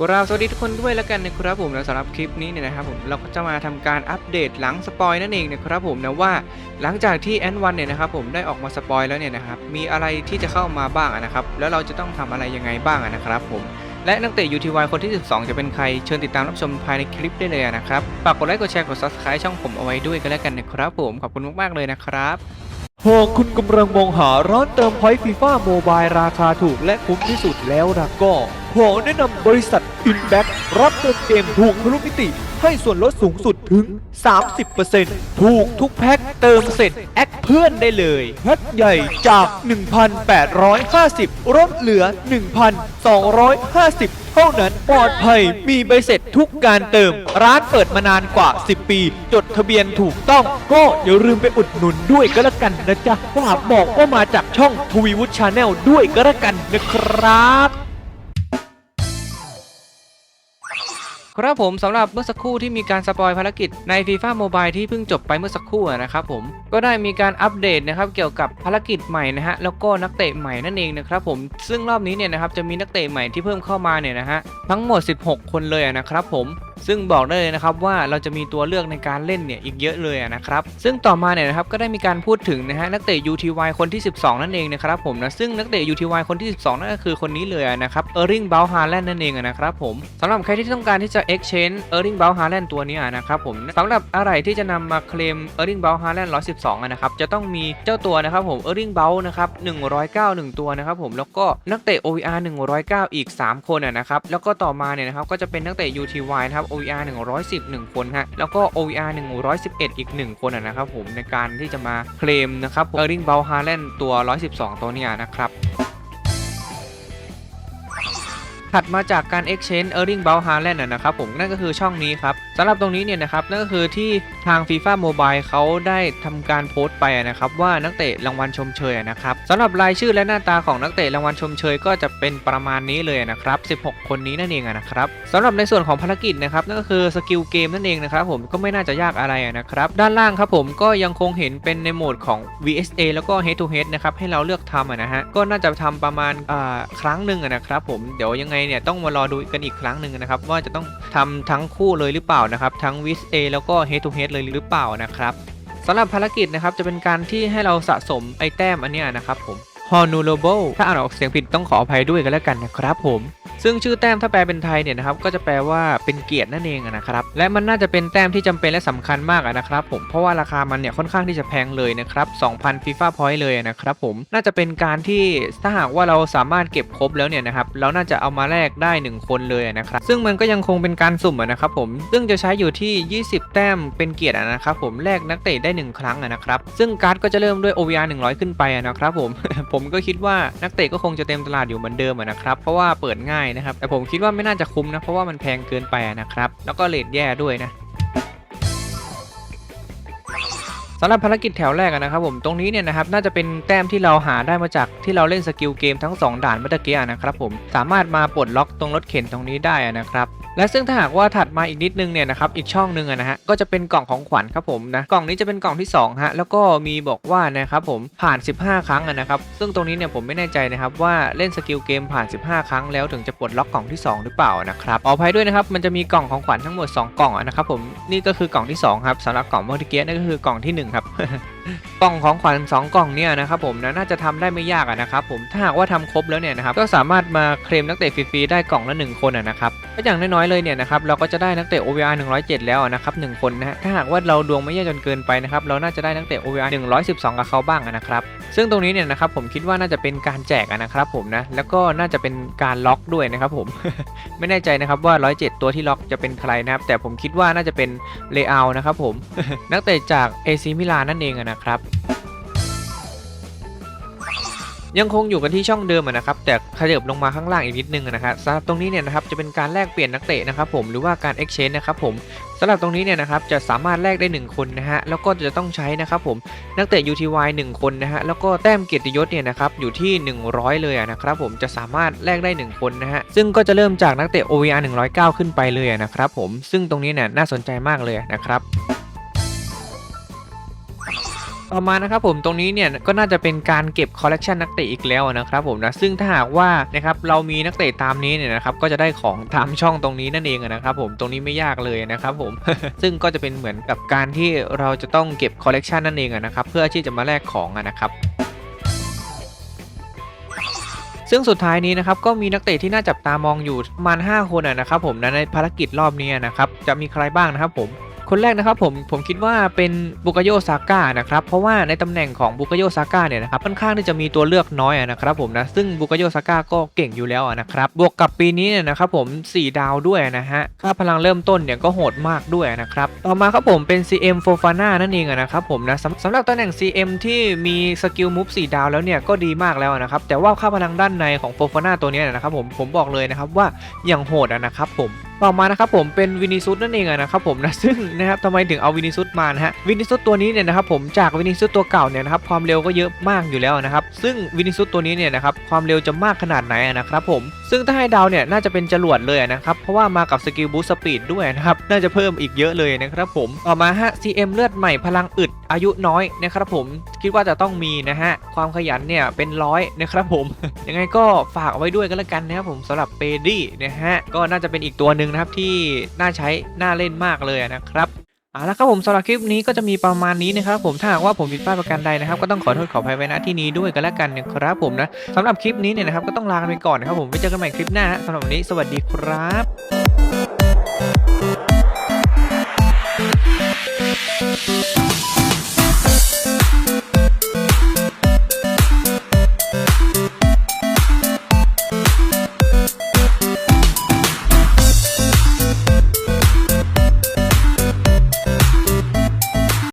กราบสวัสดีทุกคนด้วยแล้วกันนะครับผมนะสำหรับคลิปนี้เนี่ยนะครับผมเราก็จะมาทำการอัปเดตหลังสปอยนั่นเองนะครับผมนะว่าหลังจากที่แอนวันเนี่ยนะครับผมได้ออกมาสปอยแล้วเนี่ยนะครับมีอะไรที่จะเข้ามาบ้างนะครับแล้วเราจะต้องทำอะไรยังไงบ้างนะครับผมและนักเตะ UTY คนที่ 12 จะเป็นใครเชิญติดตามรับชมภายในคลิปได้เลยนะครับฝากกดไลค์กดแชร์กด subscribe ช่องผมเอาไว้ด้วยกันแล้วกันนะครับผมขอบคุณมากๆเลยนะครับ หากคุณกำลังมองหาร้านเติมพอยต์ฟีฟ่าโมบายราคาถูกและคุ้มที่สุดแล้วล่ะก็ ขอแนะนำบริษัทอินแบ็กรับเติมเกมถูกทะลุมิติ ให้ส่วนลดสูงสุดถึง 30%ถูกทุกแพ็คเติมเสร็จ แอคเพื่อนได้เลยแพ็คใหญ่จาก 1,850ลดเหลือ 1,250 เท่านั้นปลอดภัยมีใบเสร็จทุกการเติม ร้านเปิดมานานกว่า 10 ปี จดทะเบียนถูกต้อง ก็อย่าลืมไปอุดหนุนด้วยก็แล้วกันนะจ๊ะฝากบอกว่ามาจากช่องทวีวุฒิชาแนลด้วยก็แล้วกันนะครับ ครับผมสำหรับเมื่อสักครู่ที่มีการสปอยภารกิจใน FIFA Mobile ที่เพิ่งจบไปเมื่อสักครู่นะครับผมก็ได้มีการอัปเดตนะครับเกี่ยวกับภารกิจใหม่นะฮะแล้วก็นักเตะใหม่นั่นเองนะครับผมซึ่งรอบนี้เนี่ยนะครับจะมีนักเตะใหม่ที่เพิ่มเข้ามาเนี่ยนะฮะทั้งหมด 16 คนเลยนะครับผมซึ่งบอกได้เลยนะครับว่าเราจะมีตัวเลือกในการเล่นเนี่ยอีกเยอะเลยนะครับซึ่งต่อมาเนี่ยนะครับก็ได้มีการพูดถึงนะฮะนักเตะ UTY คนที่ 12 นั่นเองนะครับผมนะซึ่งนักเตะ UTY คนที่ 12 นั่นก็คือคนนี้เลยนะครับเออร์ริงเบลฮาแลนด์นั่นเองนะครับผมสำหรับใครที่ต้องการที่จะ exchange เออร์ริงเบลฮาแลนตัวนี้นะครับผมสำหรับอะไรที่จะนำมาเคลมเออร์ริงเบลฮาแลน112อะนะครับจะต้องมีเจ้าตัวนะครับผมเออร์ริงเบลนะครับ109 1 ตัวนะครับผมแล้วก็นักเตะ OVR 109 อีก 3 คนนะครับแล้วก็ต่อมาเนี่ยนะครับก็จะเป็นนักเตะ UTY นะครับ OVR 110 1 คนฮะแล้วก็ OVR 111 อีก 1 คนอะนะครับผมในการที่จะมาเคลมนะครับเออร์ริงเบลฮาแลนตัว 112 ตัวนี้นะครับ ถัดมาจากการ exchange earning b o u t h a r l a n d นะครับผมนั่นก็คือช่องนี้ครับสำหรับตรงนี้เนี่ยนะครับนั่นก็คือที่ทาง FIFA Mobile เขาได้ทำการโพสต์ไปนะครับว่านักเตะรางวัลชมเชยนะครับสำหรับรายชื่อและหน้าตาของนักเตะรางวัลชมเชยก็จะเป็นประมาณนี้เลยนะครับ 16 คนนี้นั่นเองนะครับสำหรับในส่วนของภารกิจนะครับนั่นก็คือสกิลเกมนั่นเองนะครับผมก็ไม่น่าจะยากอะไรนะครับด้านล่างครับผมก็ยังคงเห็นเป็นในโหมดของ VSA แล้วก็ Head to Head นะครับให้เราเลือกทำนะฮะก็น่าจะทำประมาณครั้งหนึ่งนะครับผมเดี๋ยวยังไงเนี่ยต้องมารอดูกันอีกครั้งหนึ่งนะครับว่าจะต้องทำทั้งคู่เลยหรือเปล่านะครับทั้งวิสเอแล้วก็ Head to Head เลยหรือเปล่านะครับสำหรับภารกิจนะครับจะเป็นการที่ให้เราสะสมไอแต้มอันนี้นะครับผม Honorable ถ้าอ่านออกเสียงผิดต้องขออภัยด้วยกันแล้วกันนะครับผมซึ่งชื่อแต้มถ้าแปลเป็นไทยเนี่ยนะครับก็จะแปลว่าเป็นเกียรตินั่นเองนะครับและมันน่าจะเป็นแต้มที่จำเป็นและสำคัญมากนะครับผมเพราะว่าราคามันเนี่ยค่อนข้างที่จะแพงเลยนะครับ2,000 FIFA Point เลยนะครับผมน่าจะเป็นการที่ถ้าหากว่าเราสามารถเก็บครบแล้วเนี่ยนะครับเราน่าจะเอามาแลกได้ 1 คนเลยนะครับซึ่งมันก็ยังคงเป็นการสุ่มนะครับผมซึ่งจะใช้อยู่ที่ 20 แต้มเป็นเกียรตินะครับผมแลกนักเตะได้ 1 ครั้งนะครับซึ่งการ์ดก็จะเริ่มด้วย OVR 100 ขึ้นไปนะครับผมผมมก็คิดว่านักเตะก็คงจะเต็มตลาดอยู่เหมือนเดิมนะครับ เพราะว่าเปิดง่ายนะครับ แต่ผมคิดว่าไม่น่าจะคุ้มนะ เพราะว่ามันแพงเกินไปนะครับ แล้วก็เลทแย่ด้วยนะสำหรับภารกิจแถวแรกนะครับผมตรงนี้เนี่ยนะครับน่าจะเป็นแต้มที่เราหาได้มาจากที่เราเล่นสกิลเกมทั้ง 2 ด่านเมื่อตะกี้นะครับผมสามารถมาปลดล็อกตรงรถเข็นตรงนี้ได้นะครับ และซึ่งถ้าหากว่าถัดมาอีกนิดนึงเนี่ยนะครับอีกช่องหนึงอะนะฮะก็จะเป็นกล่องของขวัญครับผมนะกล่องนี้จะเป็นกล่องที่2ฮะแล้วก็มีบอกว่านะครับผมผ่าน 15 ครั้งนะครับซึ่งตรงนี้เนี่ยผมไม่แน่ใจนะครับว่าเล่นสกิลเกมผ่าน 15 ครั้งแล้วถึงจะปลดล็อกกล่องที่ 2 หรือเปล่านะครับขออภัยด้วยนะครับมันจะมีกล่องของขวัญทั้งหมด 2 กล่องอะนะครับผมนี่ก็คือกล่องที่2ครับสำหรับกล่องเมื่อกี้นั่นก็คือกล่องที่หนึ่งครับ กล่องของขวัญ2กล่องเนี่ยนะครับผมนะน่าจะทำได้ไม่ยากนะครับผมถ้าหากว่าทำครบแล้วเนี่ยนะครับก็สามารถมาเคลมนักเตะฟรีๆได้กล่องละ 1 คนนะครับก็อย่างน้อยๆเลยเนี่ยนะครับเราก็จะได้นักเตะ OVR 107 แล้วนะครับ1คนนะฮะถ้าหากว่าเราดวงไม่แย่จนเกินไปนะครับเราน่าจะได้นักเตะ OVR 112 กับเขาบ้างนะครับซึ่งตรงนี้เนี่ยนะครับผมคิดว่าน่าจะเป็นการแจกนะครับผมนะแล้วก็น่าจะเป็นการล็อกด้วยนะครับผมไม่แน่ใจนะครับว่า 107 ตัวที่ล็อกจะเป็นใครนะครับแต่ผมคิดว่าน่าจะเป็นเลอานะครับผมนักเตะจาก AC มิลานนั่นเองอะนะครับ ยังคงอยู่กันที่ช่องเดิมนะครับ แต่ขยับลงมาข้างล่างอีกนิดนึงนะครับสำหรับตรงนี้เนี่ยนะครับจะเป็นการแลกเปลี่ยนนักเตะนะครับ ผมหรือว่าการ exchange นะครับผมสำหรับตรงนี้เนี่ยนะครับจะสามารถแลกได้ 1 คนนะฮะแล้วก็จะต้องใช้นะครับผมนักเตะ UTY 1 คนนะฮะแล้วก็แต้มเกียรติยศเนี่ยนะครับอยู่ที่ 100 เลยนะครับผมจะสามารถแลกได้ 1 คนนะฮะซึ่งก็จะเริ่มจากนักเตะ OVR 109 ขึ้นไปเลยนะครับผมซึ่งตรงนี้เนี่ยน่าสนใจมากเลยนะครับ ต่อมานะครับผมตรงนี้เนี่ยก็น่าจะเป็นการเก็บคอลเลกชันนักเตะอีกแล้วนะครับผมนะซึ่งถ้าหากว่านะครับเรามีนักเตะตามนี้เนี่ยนะครับก็จะได้ของตามช่องตรงนี้นั่นเองนะครับผมตรงนี้ไม่ยากเลยนะครับผมซึ่งก็จะเป็นเหมือนกับการที่เราจะต้องเก็บคอลเลกชันนั่นเองนะครับเพื่อที่จะมาแลกของนะครับซึ่งสุดท้ายนี้นะครับก็มีนักเตะที่น่าจับตามองอยู่ประมาณ 5 คนนะครับผมนะในภารกิจรอบนี้นะครับจะมีใครบ้างนะครับผม คนแรกนะครับผมผมคิดว่าเป็นบุกโยซาก้านะครับเพราะว่าในตำแหน่งของบุกโยซาก้าเนี่ยนะครับค่อนข้างที่จะมีตัวเลือกน้อยนะครับผมนะซึ่งบุกโยซาก้าก็เก่งอยู่แล้วนะครับบวกกับปีนี้เนี่ยนะครับผม 4 ดาวด้วยนะฮะค่าพลังเริ่มต้นเนี่ยก็โหดมากด้วยนะครับต่อมาครับผมเป็น CM f o f a n a นั่นเองอะนะครับผมนะสำหรับตำแหน่ง CM ที่มีสกิลมูฟ4ดาวแล้วเนี่ยก็ดีมากแล้วนะครับแต่ว่าค่าพลังด้านในของ f o f a n a ตัวนี้นะครับผมผมบอกเลยนะครับว่าอย่างโหดอะนะครับผม ต่อมานะครับผมเป็นวินิซุสนั่นเองนะครับผมนะซึ่งนะครับทำไมถึงเอาวินิซุสมานะฮะวินิซุสตัวนี้เนี่ยนะครับผมจากวินิซุสตัวเก่าเนี่ยนะครับความเร็วก็เยอะมากอยู่แล้วนะครับซึ่งวินิซุสตัวนี้เนี่ยนะครับความเร็วจะมากขนาดไหนนะครับผมซึ่งถ้าให้ดาวเนี่ยน่าจะเป็นจรวดเลยนะครับเพราะว่ามากับสกิลบูสต์สปีดด้วยนะครับน่าจะเพิ่มอีกเยอะเลยนะครับผมต่อมาฮะ CM เลือดใหม่พลังอึดอายุน้อยนะครับผมคิดว่าจะต้องมีนะฮะความขยันเนี่ยเป็นร้อยนะครับผมยังไงก็ฝากเอาไว้ด้วยกันแล้วกันนะครับผมสำหรับเปดี้นะฮะก็น่าจะเป็นอีกตัวหนึ่งนะครับที่น่าใช้น่าเล่นมากเลยนะครับเอาละครับผมสำหรับคลิปนี้ก็จะมีประมาณนี้นะครับผมถ้าหากว่าผมผิดพลาดประการใดนะครับ ก็ต้องขอโทษขออภัยไว้ณที่นี้ด้วยกันแล้วกันนะครับผมนะสำหรับคลิปนี้เนี่ยนะครับก็ต้องลากันไปก่อนนะครับผมไว้เจอกันใหม่คลิปหน้าสำหรับวันนี้สวัสดีครับ